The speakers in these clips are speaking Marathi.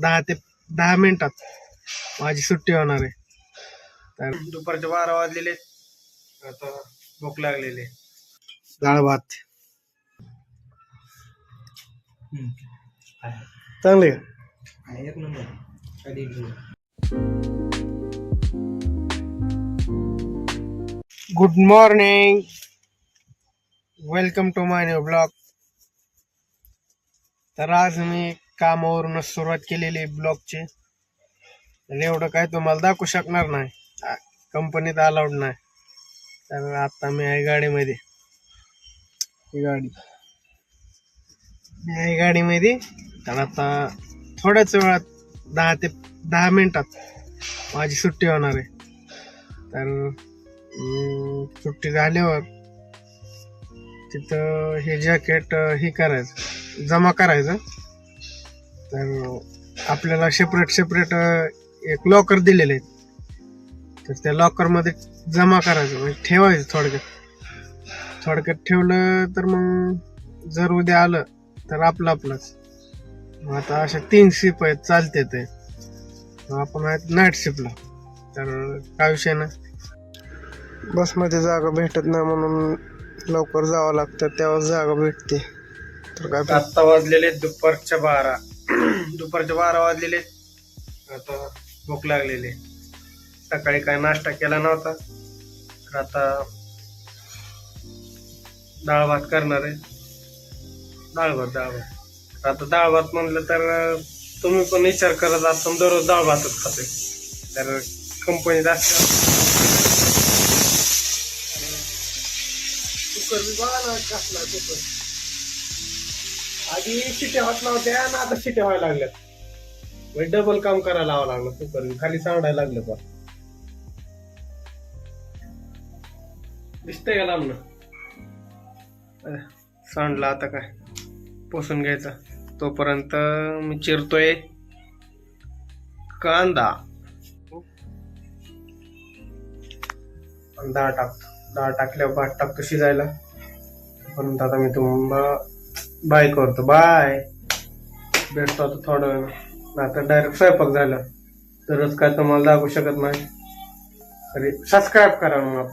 दहा ते दहा मिनिटात माझी सुट्टी होणार आहे. तर दुपारचे बारा वाजलेले आता भूक लागलेली. डाळ भात. चांगले एक number. Good morning welcome to my new blog तर आज मी कामावरूनच सुरुवात केलेली ब्लॉगची तर एवढं काय तुम्हाला दाखवू शकणार नाही. कंपनीत अलाउड नाही. तर आता मी आहे गाडीमध्ये. ही गाडी. मी आहे गाडीमध्ये. तर आता थोड्याच वेळात दहा ते दहा मिनिटात माझी सुट्टी होणार आहे. तर सुट्टी झाल्यावर तिथं हे जॅकेट हे करायचं. जमा करायचं. तर आपल्याला सेपरेट सेपरेट एक लॉकर दिलेले आहेत. तर त्या लॉकरमध्ये जमा करायचं म्हणजे ठेवायचं थोडक्यात. थोडक्यात ठेवलं तर मग जर उद्या आलं तर आपलं आपलंच. मग आता अशा तीन शिप आहेत चालते ते. मग आपण आहेत नाईट शिपला तर काय विषय ना बसमध्ये जागा भेटत नाही म्हणून लवकर जावं लागतं तेव्हा जागा भेटते. तर काय आत्ता वाजलेले दुपारच्या बारा. दुपारच्या बारा वाजलेले. आता भूक लागलेली. सकाळी काय नाश्ता केला नव्हता. तर आता डाळ भात करणार आहे. डाळ भात डाळ भात. आता डाळ भात म्हणलं तर तुम्ही पण विचार करत असता दररोज डाळ भातच खाते तर कंपनीत असल्या कुकर बी बघा ना कसला कुकर. आधी शिट्या होत नव्हत्या आणि आता शिट्या व्हायला लागल्यात. म्हणजे डबल काम करायला लावावं लागलं कुकर बी. खाली सांडायला लागलं पण दिसतंय का लांबनं सांडला आता काय? पुसून घ्यायचा. तोपर्यंत मी चिरतोय. कांदा. डाळ टाकतो डाळ टाकल्यावर भात टाकतो शिजायला. पण आता मी तुम्हाला. बाय करतो बाय. भेटतो आता थोडं वेळ आता डायरेक्ट स्वयंपाक झाला. तरच काय तुम्हाला दाखवू शकत नाही. तरी सबस्क्राईब करा मग.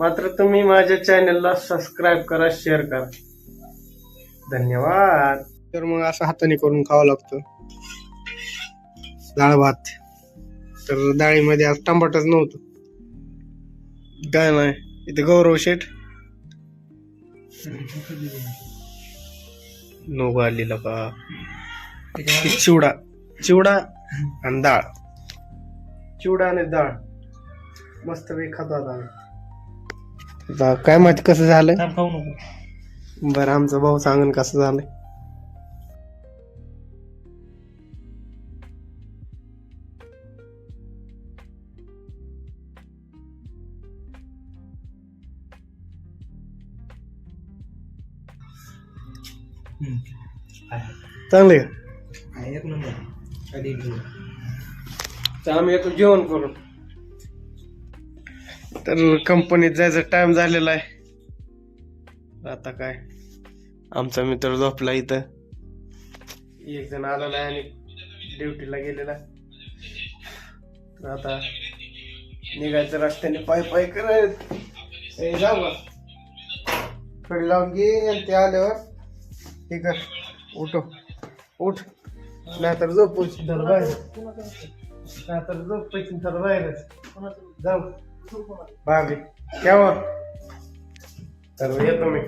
मात्र तुम्ही माझ्या चॅनलला सबस्क्राईब करा शेअर करा. धन्यवाद. तर मग असं हाताने करून खावं लागतं. डाळ भात. तर डाळीमध्ये आज टमाटच नव्हतं. काय नाही इथे गौरव शेठ. नो आलेला का चिवडा चिवडा आणि डाळ चिवडा आणि डाळ मस्त पैकी खातो आता आम्ही. काय माहिती कसं झालं खाऊ नको. बरं आमचा भाऊ सांगून कसं झालंय. चांगले. एक नंबर. आधी तर आम्ही येतो जेवण करून तर कंपनीत जायचा टाइम झालेला आहे. आता काय? आमचा मित्र झोपला इथं. एक जण आलेला आहे आणि ड्युटीला गेलेला. तर आता निघायचं रस्त्याने. पाय पाय करत. जाऊ. का खडी लावून घे आणि ते आल्यावर हे कर उठो. उठ. नाहीतर झोप तर बाहेर. नाहीतर झोप पैसे तर बाहेरच. जाऊ. भाभी केव्हा? तर येतो मी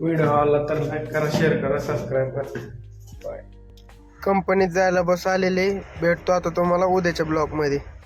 व्हिडिओ आला तर लाईक करा शेअर करा सबस्क्राईब करा. बाय कंपनीत जायला बस आलेले. भेटतो आता तुम्हाला उद्याच्या ब्लॉगमध्ये.